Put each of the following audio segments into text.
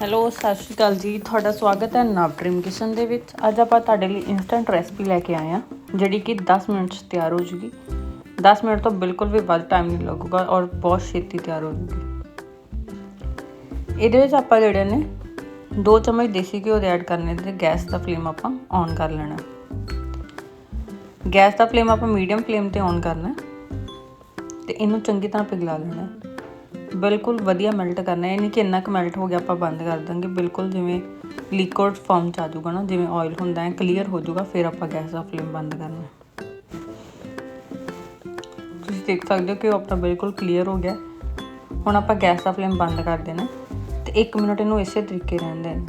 Hello ਸਤਿ ਸ਼੍ਰੀ ਅਕਾਲ ਜੀ। ਤੁਹਾਡਾ ਸਵਾਗਤ ਹੈ ਨਵ ਡ੍ਰੀਮ ਕਿਚਨ ਦੇ ਵਿੱਚ। ਅੱਜ ਆਪਾਂ ਤੁਹਾਡੇ ਲਈ ਇਨਸਟੈਂਟ ਰੈਸਪੀ ਲੈ ਕੇ ਆਏ ਹਾਂ, ਜਿਹੜੀ ਕਿ 10 ਮਿੰਟ 'ਚ ਤਿਆਰ ਹੋ ਜੂਗੀ। 10 ਮਿੰਟ ਤੋਂ ਬਿਲਕੁਲ ਵੀ ਵੱਧ ਟਾਈਮ ਨਹੀਂ ਲੱਗੂਗਾ ਔਰ ਬਹੁਤ ਛੇਤੀ ਤਿਆਰ ਹੋ ਜੂਗੀ। ਇਹਦੇ ਵਿੱਚ ਆਪਾਂ ਜਿਹੜੇ ਨੇ 2 ਚਮਚ ਦੇਸੀ ਘਿਓ ਦੇ ਐਡ ਕਰਨੇ ਤੇ ਗੈਸ ਦਾ ਫਲੇਮ ਆਪਾਂ ਔਨ ਕਰ ਲੈਣਾ। ਗੈਸ ਦਾ ਫਲੇਮ ਆਪਾਂ ਮੀਡੀਅਮ ਫਲੇਮ ਤੇ ਔਨ ਕਰਨਾ ਹੈ ਤੇ ਇਹਨੂੰ ਚੰਗੀ ਤਰ੍ਹਾਂ ਪਿਘਲਾ ਲੈਣਾ ਬਿਲਕੁਲ ਵਧੀਆ ਮੈਲਟ ਕਰਨਾ ਹੈ ਇਹ ਨਹੀਂ ਕਿ ਇੰਨਾ ਕੁ ਮੈਲਟ ਹੋ ਗਿਆ, ਆਪਾਂ ਬੰਦ ਕਰ ਦਾਂਗੇ। ਬਿਲਕੁਲ ਜਿਵੇਂ ਲਿਕੁਇਡ ਫਾਰਮ ਚ ਆ ਜਾਊਗਾ ਨਾ, ਜਿਵੇਂ ਆਇਲ ਹੁੰਦਾ ਹੈ ਕਲੀਅਰ ਹੋ ਜਾਊਗਾ, ਫਿਰ ਆਪਾਂ ਗੈਸ ਦਾ ਫਲੇਮ ਬੰਦ ਕਰਨਾ ਤੁਸੀਂ ਦੇਖ ਸਕਦੇ ਹੋ ਕਿ ਉਹ ਆਪਣਾ ਬਿਲਕੁਲ ਕਲੀਅਰ ਹੋ ਗਿਆ। ਹੁਣ ਆਪਾਂ ਗੈਸ ਦਾ ਫਲੇਮ ਬੰਦ ਕਰ ਦੇਣਾ ਤੇ 1 ਮਿੰਟ ਇਹਨੂੰ ਇਸੇ ਤਰੀਕੇ ਰਹਿਣ ਦੇਣਾ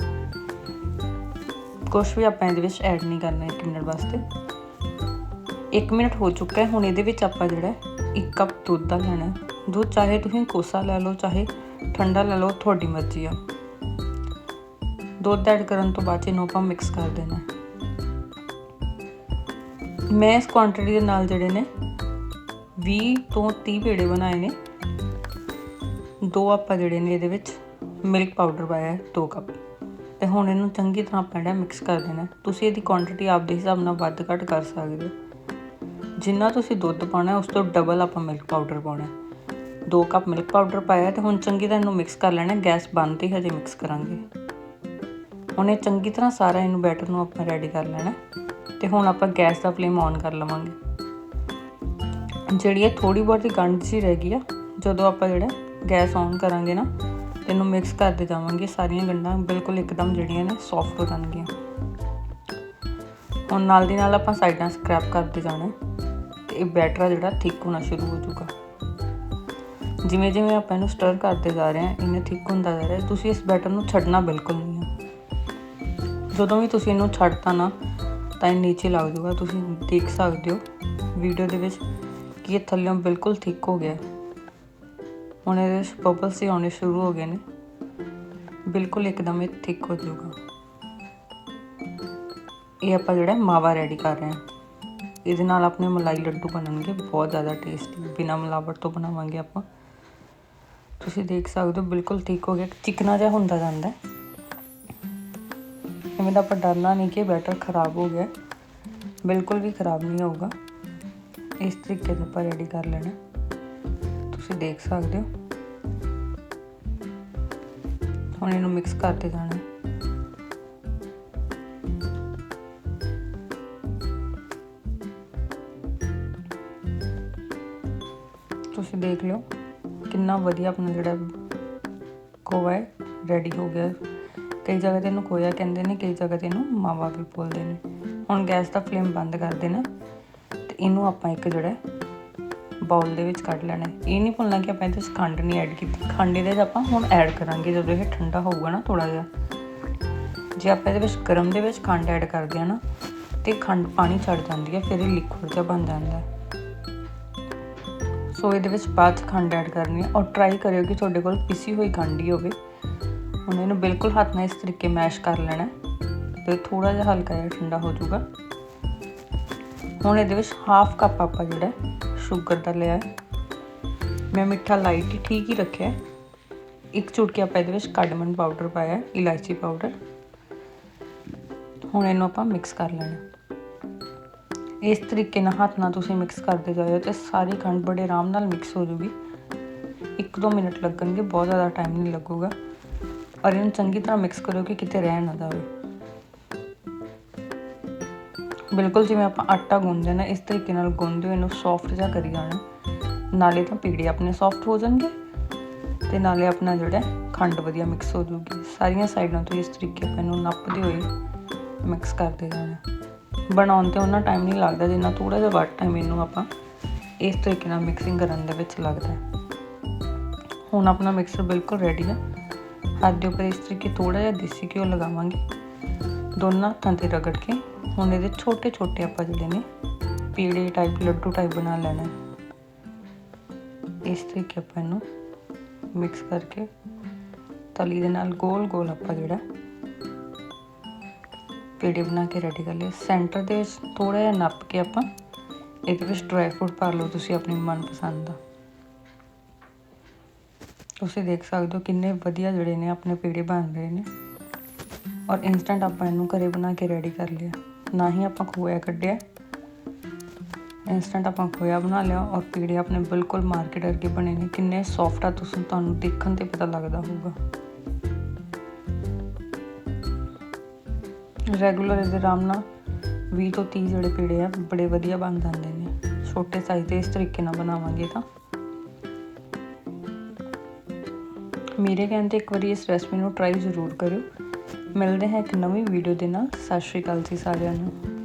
ਕੁਝ ਵੀ ਆਪਾਂ ਇਹਦੇ ਵਿੱਚ ਐਡ ਨਹੀਂ ਕਰਨਾ 1 ਮਿੰਟ ਵਾਸਤੇ। 1 ਮਿੰਟ ਹੋ ਚੁੱਕਾ ਹੈ, ਹੁਣ ਇਹਦੇ ਵਿੱਚ ਆਪਾਂ ਜਿਹੜਾ 1 ਕੱਪ ਦੁੱਧ ਦਾ ਲੈਣਾ ਦੁੱਧ ਚਾਹੇ ਤੁਸੀਂ ਕੋਸਾ ਲੈ ਲਓ, ਚਾਹੇ ਠੰਡਾ ਲੈ ਲਓ, ਤੁਹਾਡੀ ਮਰਜ਼ੀ ਆ। ਦੁੱਧ ਐਡ ਕਰਨ ਤੋਂ ਬਾਅਦ ਇਹਨੂੰ ਆਪਾਂ ਮਿਕਸ ਕਰ ਦੇਣਾ ਮੈਂ ਇਸ ਕੁਆਂਟੀਟੀ ਦੇ ਨਾਲ ਜਿਹੜੇ ਨੇ 20 ਤੋਂ 30 ਪੇੜੇ ਬਣਾਏ ਨੇ। ਦੋ ਆਪਾਂ ਜਿਹੜੇ ਨੇ ਇਹਦੇ ਵਿੱਚ ਮਿਲਕ ਪਾਊਡਰ ਪਾਇਆ ਹੈ 2 ਕੱਪ ਤੇ ਹੁਣ ਇਹਨੂੰ ਚੰਗੀ ਤਰ੍ਹਾਂ ਆਪਾਂ ਜਿਹੜਾ ਮਿਕਸ ਕਰ ਦੇਣਾ ਤੁਸੀਂ ਇਹਦੀ ਕੁਆਂਟੀਟੀ ਆਪਦੇ ਹਿਸਾਬ ਨਾਲ ਵੱਧ ਘੱਟ ਕਰ ਸਕਦੇ ਹੋ। ਜਿੰਨਾ ਤੁਸੀਂ ਦੁੱਧ ਪਾਉਣਾ ਉਸ ਤੋਂ ਡਬਲ ਆਪਾਂ ਮਿਲਕ ਪਾਊਡਰ ਪਾਉਣਾ 2 ਕੱਪ ਮਿਲਕ ਪਾਊਡਰ ਪਾਇਆ ਤੇ ਹੁਣ ਚੰਗੀ ਤਰ੍ਹਾਂ ਇਹਨੂੰ ਮਿਕਸ ਕਰ ਲੈਣਾ, ਗੈਸ ਬੰਦ ਤੇ ਹਜੇ ਮਿਕਸ ਕਰਾਂਗੇ। ਹੁਣ ਇਹ ਚੰਗੀ ਤਰ੍ਹਾਂ ਸਾਰਾ ਇਹਨੂੰ ਬੈਟਰ ਨੂੰ ਆਪਾਂ ਰੈਡੀ ਕਰ ਲੈਣਾ ਤੇ ਹੁਣ ਆਪਾਂ ਗੈਸ ਦਾ ਫਲੇਮ ਔਨ ਕਰ ਲਵਾਂਗੇ। ਜਿਹੜੀ ਇਹ ਥੋੜੀ ਬਹੁਤੀ ਗੰਢ ਜੀ ਰਹਿ ਗਈ ਆ, ਜਦੋਂ ਆਪਾਂ ਜਿਹੜਾ ਗੈਸ ਔਨ ਕਰਾਂਗੇ ਨਾ, ਇਹਨੂੰ ਮਿਕਸ ਕਰਦੇ ਜਾਵਾਂਗੇ, ਸਾਰੀਆਂ ਗੰਢਾਂ ਬਿਲਕੁਲ ਇੱਕਦਮ ਜਿਹੜੀਆਂ ਨੇ ਸੌਫਟ ਹੋ ਜਾਣਗੀਆਂ। ਹੁਣ ਨਾਲ ਦੀ ਨਾਲ ਆਪਾਂ ਸਾਈਡਾਂ ਸਕ੍ਰੈਪ ਕਰਦੇ ਜਾਣਾ, ਤੇ ਇਹ ਬੈਟਰ ਜਿਹੜਾ ਥਿਕ ਹੋਣਾ ਸ਼ੁਰੂ ਹੋ ਜਾਊਗਾ। ਜਿਵੇਂ ਜਿਵੇਂ ਆਪਾਂ ਇਹਨੂੰ ਸਟਰ ਕਰਦੇ ਜਾ ਰਹੇ ਹਾਂ ਇਹਨੇ ਥਿਕ ਹੁੰਦਾ ਜਾ ਰਿਹਾ ਤੁਸੀਂ ਇਸ ਬੈਟਰ ਨੂੰ ਛੱਡਣਾ ਬਿਲਕੁਲ ਨਹੀਂ ਹੈ। ਜਦੋਂ ਵੀ ਤੁਸੀਂ ਇਹਨੂੰ ਛੱਡਤਾ ਨਾ, ਤਾਂ ਇਹ ਨੀਚੇ ਲੱਗ ਜਾਊਗਾ, ਤੁਸੀਂ ਦੇਖ ਸਕਦੇ ਹੋ ਵੀਡੀਓ ਦੇ ਵਿੱਚ ਕਿ ਇਹ ਥੱਲੇੋਂ ਬਿਲਕੁਲ ਥਿਕ ਹੋ ਗਿਆ ਹੁਣ ਇਹਦੇ ਵਿੱਚ ਬਬਲਸ ਹੀ ਆਉਣੇ ਸ਼ੁਰੂ ਹੋ ਗਏ ਨੇ। ਬਿਲਕੁਲ ਇੱਕਦਮ ਇਹ ਥਿਕ ਹੋ ਜਾਊਗਾ। ਇਹ ਆਪਾਂ ਜਿਹੜਾ ਮਾਵਾ ਰੈਡੀ ਕਰ ਰਹੇ ਹਾਂ। ਇਹਦੇ ਨਾਲ ਆਪਣੇ ਮਲਾਈ ਲੱਡੂ ਬਣਨਗੇ, ਬਹੁਤ ਜ਼ਿਆਦਾ ਟੇਸਟੀ ਬਿਨਾ ਮਿਲਾਵਟ ਤੋਂ ਬਣਾਵਾਂਗੇ ਆਪਾਂ। ਤੁਸੀਂ ਦੇਖ ਸਕਦੇ ਹੋ, ਬਿਲਕੁਲ ਠੀਕ ਹੋ ਗਿਆ। ਚਿਕਨਾ ਜਿਹਾ ਹੁੰਦਾ ਜਾਂਦਾ ਹੈ। ਇਵੇਂ ਦਾ ਆਪਾਂ ਡਰਨਾ ਨਹੀਂ ਕਿ ਬੈਟਰ ਖਰਾਬ ਹੋ ਗਿਆ ਬਿਲਕੁਲ ਵੀ ਖਰਾਬ ਨਹੀਂ ਹੋਊਗਾ। ਇਸ ਤਰੀਕੇ ਨਾਲ ਆਪਾਂ ਰੈਡੀ ਕਰ ਲੈਣਾ ਤੁਸੀਂ ਦੇਖ ਸਕਦੇ ਹੋ। ਹੁਣ ਇਹਨੂੰ ਮਿਕਸ ਕਰਦੇ ਜਾਣਾ ਤੁਸੀਂ ਦੇਖ ਲਿਓ। ਕਿੰਨਾ ਵਧੀਆ ਆਪਣਾ ਜਿਹੜਾ ਖੋਆ ਹੈ ਰੈਡੀ ਹੋ ਗਿਆ। ਕਈ ਜਗ੍ਹਾ ਤੇ ਇਹਨੂੰ ਖੋਇਆ ਕਹਿੰਦੇ ਨੇ, ਕਈ ਜਗ੍ਹਾ ਤੇ ਇਹਨੂੰ ਮਾਵਾ ਵੀ ਬੋਲਦੇ ਨੇ। ਹੁਣ ਗੈਸ ਦਾ ਫਲੇਮ ਬੰਦ ਕਰ ਦੇਣਾ ਤੇ ਇਹਨੂੰ ਆਪਾਂ ਇੱਕ ਜਿਹੜਾ ਬਾਉਲ ਦੇ ਵਿੱਚ ਕੱਢ ਲੈਣਾ ਇਹ ਨਹੀਂ ਭੁੱਲਣਾ ਕਿ ਆਪਾਂ ਇਹਦੇ ਵਿੱਚ ਖੰਡ ਨਹੀਂ ਐਡ ਕੀਤੀ। ਖੰਡ ਇਹਦੇ 'ਚ ਆਪਾਂ ਹੁਣ ਐਡ ਕਰਾਂਗੇ, ਜਦੋਂ ਇਹ ਠੰਡਾ ਹੋਊਗਾ ਨਾ ਥੋੜਾ ਜਿਹਾ। ਜੇ ਆਪਾਂ ਇਹਦੇ ਵਿੱਚ ਗਰਮ ਦੇ ਵਿੱਚ ਖੰਡ ਐਡ ਕਰਦੇ ਆ ਨਾ, ਤੇ ਖੰਡ ਪਾਣੀ ਛੱਡ ਜਾਂਦੀ ਹੈ, ਫਿਰ ਇਹ ਲਿਕੁਇਡ ਜਿਹਾ ਬਣ ਜਾਂਦਾ ਹੈ। ਸੋ ਇਹਦੇ ਵਿੱਚ ਬਾਅਦ 'ਚ ਖੰਡ ਐਡ ਕਰਨੀ ਹੈ ਔਰ ਟਰਾਈ ਕਰਿਓ ਕਿ ਤੁਹਾਡੇ ਕੋਲ ਪਿਸੀ ਹੋਈ ਖੰਡ ਹੀ ਹੋਵੇ। ਹੁਣ ਇਹਨੂੰ ਬਿਲਕੁਲ ਹੱਥ ਨਾਲ ਇਸ ਤਰੀਕੇ ਮੈਸ਼ ਕਰ ਲੈਣਾ ਤੇ ਥੋੜਾ ਜਿਹਾ ਹਲਕਾ ਜਿਹਾ ਠੰਡਾ ਹੋ ਜਾਊਗਾ। ਹੁਣ ਇਹਦੇ ਵਿੱਚ ਹਾਫ ਕੱਪ ਆਪਾਂ ਜਿਹੜਾ ਸ਼ੂਗਰ ਦਾ ਲਿਆ ਹੈ। ਮੈਂ ਮਿੱਠਾ ਲਾਈਟ ਹੀ ਠੀਕ ਹੀ ਰੱਖਿਆ ਇੱਕ ਚੁਟਕੀ ਆਪਾਂ ਇਹਦੇ ਵਿੱਚ ਕਾਰਡਮਨ ਪਾਊਡਰ ਪਾਇਆ ਇਲਾਇਚੀ ਪਾਊਡਰ ਹੁਣ ਇਹਨੂੰ ਆਪਾਂ ਮਿਕਸ ਕਰ ਲੈਣਾ ਇਸ ਤਰੀਕੇ ਨਾਲ ਹੱਥ ਨਾਲ ਤੁਸੀਂ ਮਿਕਸ ਕਰਦੇ ਜਾਓ ਤੇ ਸਾਰੀ ਖੰਡ ਬੜੇ ਆਰਾਮ ਨਾਲ ਮਿਕਸ ਹੋ ਜੂਗੀ 1-2 ਮਿੰਟ ਲੱਗਣਗੇ, ਬਹੁਤ ਜ਼ਿਆਦਾ ਟਾਈਮ ਨਹੀਂ ਲੱਗੂਗਾ। ਔਰ ਇਹਨੂੰ ਚੰਗੀ ਤਰ੍ਹਾਂ ਮਿਕਸ ਕਰੋ ਕਿ ਕਿਤੇ ਰਹਿ ਨਾ ਜਾਵੇ। ਬਿਲਕੁਲ ਜਿਵੇਂ ਆਪਾਂ ਆਟਾ ਗੁੰਨਦੇ ਨਾ, ਇਸ ਤਰੀਕੇ ਨਾਲ ਗੁੰਨਦੇ ਹੋਏ ਇਹਨੂੰ ਸੌਫਟ ਜਿਹਾ ਕਰੀ ਜਾਣਾ। ਨਾਲੇ ਤਾਂ ਪੀੜੇ ਆਪਣੇ ਸੌਫਟ ਹੋ ਜਾਣਗੇ ਤੇ ਨਾਲੇ ਆਪਣਾ ਜਿਹੜਾ ਖੰਡ ਵਧੀਆ ਮਿਕਸ ਹੋ ਜੂਗੀ ਸਾਰੀਆਂ ਸਾਈਡਾਂ ਤੋਂ ਇਸ ਤਰੀਕੇ ਆਪਾਂ ਇਹਨੂੰ ਨੱਪਦੇ ਹੋਏ ਮਿਕਸ ਕਰਦੇ ਜਾਣਾ। ਬਣਾਉਣ ਤੇ ਉਹਨਾਂ ਟਾਈਮ ਨਹੀਂ ਲੱਗਦਾ ਜਿੰਨਾ ਥੋੜਾ ਜਿਹਾ ਵੱਧ ਟਾਈਮ ਇਹਨੂੰ ਆਪਾਂ ਇਸ ਤਰੀਕੇ ਨਾਲ ਮਿਕਸਿੰਗ ਕਰਨ ਦੇ ਵਿੱਚ ਲੱਗਦਾ ਹੁਣ ਆਪਣਾ ਮਿਕਸਰ ਬਿਲਕੁਲ ਰੈਡੀ ਹੈ ਹੱਥ ਦੇ ਉੱਪਰ ਇਸ ਤਰੀਕੇ ਥੋੜਾ ਜਿਹਾ ਦੇਸੀ ਘਿਓ ਲਗਾਵਾਂਗੇ। ਦੋਨਾਂ ਹੱਥਾਂ ਤੇ ਰਗੜ ਕੇ। ਹੁਣ ਇਹਦੇ ਛੋਟੇ ਛੋਟੇ ਆਪਾਂ ਜਿਹੜੇ ਨੇ ਪੀੜੇ ਟਾਈਪ ਲੱਡੂ ਟਾਈਪ ਬਣਾ ਲੈਣਾ ਇਸ ਤਰੀਕੇ ਆਪਾਂ ਇਹਨੂੰ ਮਿਕਸ ਕਰਕੇ ਤਲੀ ਦੇ ਨਾਲ ਗੋਲ ਗੋਲ ਆਪਾਂ ਜਿਹੜਾ ਪੇੜੇ ਬਣਾ ਕੇ ਰੈਡੀ ਕਰ ਲਏ। ਸੈਂਟਰ ਦੇ ਵਿੱਚ ਥੋੜਾ ਜਿਹਾ ਨੱਪ ਕੇ ਆਪਾਂ ਇਹਦੇ ਵਿੱਚ ਡਰਾਈ ਫਰੂਟ ਪਾ ਲਓ ਤੁਸੀਂ ਆਪਣੀ ਮਨਪਸੰਦ ਦਾ। ਤੁਸੀਂ ਦੇਖ ਸਕਦੇ ਹੋ ਕਿੰਨੇ ਵਧੀਆ ਜਿਹੜੇ ਨੇ ਆਪਣੇ ਪੇੜੇ ਬਣ ਰਹੇ ਨੇ। ਔਰ ਇਨਸਟੈਂਟ ਆਪਾਂ ਇਹਨੂੰ ਘਰੇ ਬਣਾ ਕੇ ਰੈਡੀ ਕਰ ਲਿਆ। ਨਾ ਹੀ ਆਪਾਂ ਖੋਇਆ ਕੱਢਿਆ। ਇਨਸਟੈਂਟ ਆਪਾਂ ਖੋਇਆ ਬਣਾ ਲਿਆ ਔਰ ਪੇੜੇ ਆਪਣੇ ਬਿਲਕੁਲ ਮਾਰਕੀਟ ਵਰਗੇ ਬਣੇ ਨੇ। ਕਿੰਨੇ ਸੌਫਟ ਆ ਤੁਸੀਂ ਤੁਹਾਨੂੰ ਦੇਖਣ ਤੇ ਪਤਾ ਲੱਗਦਾ ਹੋਊਗਾ। ਰੈਗੂਲਰ ਇਹਦੇ ਆਰਾਮ ਨਾਲ 20 ਤੋਂ 30 ਜਿਹੜੇ ਪੀੜੇ ਆ, ਬੜੇ ਵਧੀਆ ਬਣ ਜਾਂਦੇ ਨੇ। ਛੋਟੇ ਸਾਈਜ਼ ਦੇ ਇਸ ਤਰੀਕੇ ਨਾਲ ਬਣਾਵਾਂਗੇ ਤਾਂ। ਮੇਰੇ ਕਹਿਣ ਤੇ ਇੱਕ ਵਾਰੀ ਇਸ ਰੈਸਪੀ ਨੂੰ ਟਰਾਈ ਜ਼ਰੂਰ ਕਰਿਓ। ਮਿਲਦੇ ਹਾਂ ਇੱਕ ਨਵੀਂ ਵੀਡੀਓ ਦੇ ਨਾਲ। ਸਤਿ ਸ਼੍ਰੀ ਅਕਾਲ ਜੀ ਸਾਰਿਆਂ ਨੂੰ।